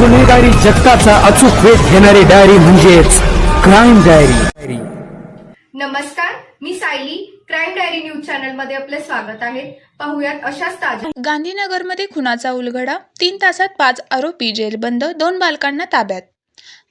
गुन्हेगारी जगताचा अचूक वेध घेणारी डायरी म्हणजेच क्राईम डायरी नमस्कार मी सायली. क्राईम डायरी न्यूज चॅनलमध्ये आपले स्वागत आहे. पाहुयात अशाच ताज्या गांधीनगरमध्ये खुनाचा उलगडा तीन तासात पाच आरोपी जेलबंद दोन बालकांना ताब्यात.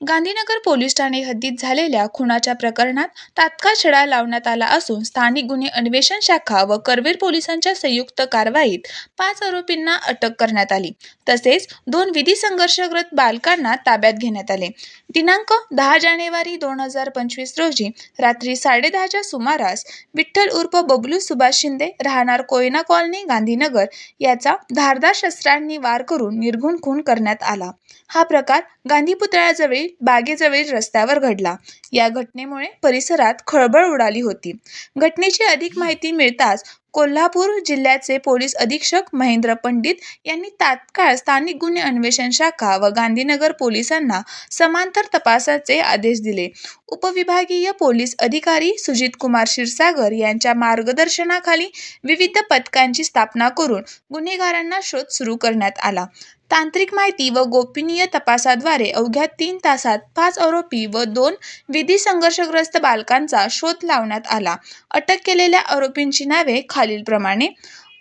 गांधीनगर पोलीस ठाणे हद्दीत झालेल्या खुनाच्या प्रकरणात तात्काळ छडा लावण्यात आला असून स्थानिक गुन्हे अन्वेषण शाखा व करवीर पोलिसांच्या संयुक्त कारवाईत पाच आरोपींना अटक करण्यात आली. तसेच दोन विधी संघर्षग्रस्त बालकांना ताब्यात घेण्यात आले. दिनांक दहा जानेवारी दोन हजार पंचवीस रोजी रात्री साडेदहाच्या सुमारास विठ्ठल उर्फ बबलू सुभाष शिंदे राहणार कोयना कॉलनी गांधीनगर याचा धारदार शस्त्रांनी वार करून निर्घुण खून करण्यात आला. हा प्रकार गांधी पुतळ्याजवळील बागेजवळील रस्त्यावर घडला. या घटनेमुळे परिसरात खळबळ उडाली होती. घटनेची अधिक माहिती मिळताच कोल्हापूर जिल्ह्याचे पोलीस अधीक्षक महेंद्र पंडित यांनी तात्काळ स्थानिक गुन्हे अन्वेषण शाखा व गांधीनगर पोलिसांना समांतर तपासाचे आदेश दिले. उपविभागीय पोलीस अधिकारी सुजित कुमार क्षीरसागर यांच्या मार्गदर्शनाखाली विविध पथकांची स्थापना करून गुन्हेगारांना शोध सुरू करण्यात आला. तांत्रिक माहिती व गोपनीय तपासाद्वारे अवघ्या तीन तासात पाच आरोपी व दोन विधी संघर्षग्रस्त बालकांचा शोध लावण्यात आला. अटक केलेल्या आरोपींची नावे खा खालीलप्रमाणे.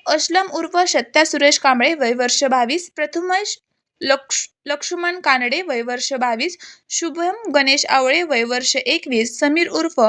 अश्लम उर्फ सत्या सुरेश कांबळे वय वर्ष बावीस. प्रथमेश लक्ष लक्ष्मण कानडे वय वर्ष बावीस. शुभम गणेश आवळे वय वर्ष एकवीस. समीर उर्फ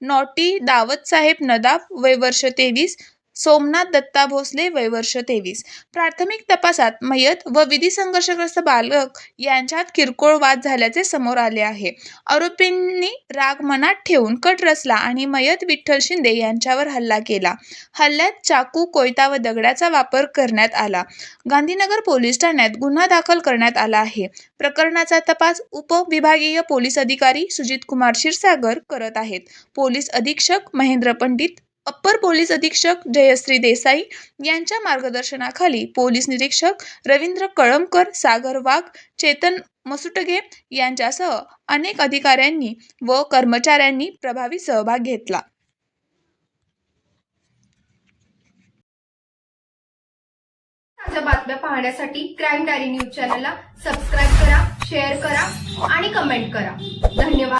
नॉटी दावत साहेब नदाफ वय वर्ष तेवीस. सोमनाथ दत्ता भोसले वय वर्ष तेवीस. प्राथमिक तपासात मयत व विधी संघर्षग्रस्त बालक यांच्यात किरकोळ वाद झाल्याचे समोर आले आहे. आरोपींनी राग मनात ठेवून कट रचला आणि मयत विठ्ठल शिंदे यांच्यावर हल्ला केला. हल्ल्यात चाकू कोयता व दगडाचा वापर करण्यात आला. गांधीनगर पोलीस ठाण्यात गुन्हा दाखल करण्यात आला आहे. प्रकरणाचा तपास उपविभागीय पोलीस अधिकारी सुजित कुमार क्षीरसागर करत आहेत. पोलीस अधीक्षक महेंद्र पंडित अप्पर पोलीस अधीक्षक जयश्री देसाई यांच्या मार्गदर्शनाखाली पोलीस निरीक्षक रवींद्र कळमकर सागर वाघ चेतन मसुटगे यांच्यासह अनेक अधिकाऱ्यांनी व कर्मचाऱ्यांनी प्रभावी सहभाग घेतला. ताज्या बातम्या पाहण्यासाठी क्राईम डायरी न्यूज चॅनलला सबस्क्राईब करा शेअर करा आणि कमेंट करा. धन्यवाद.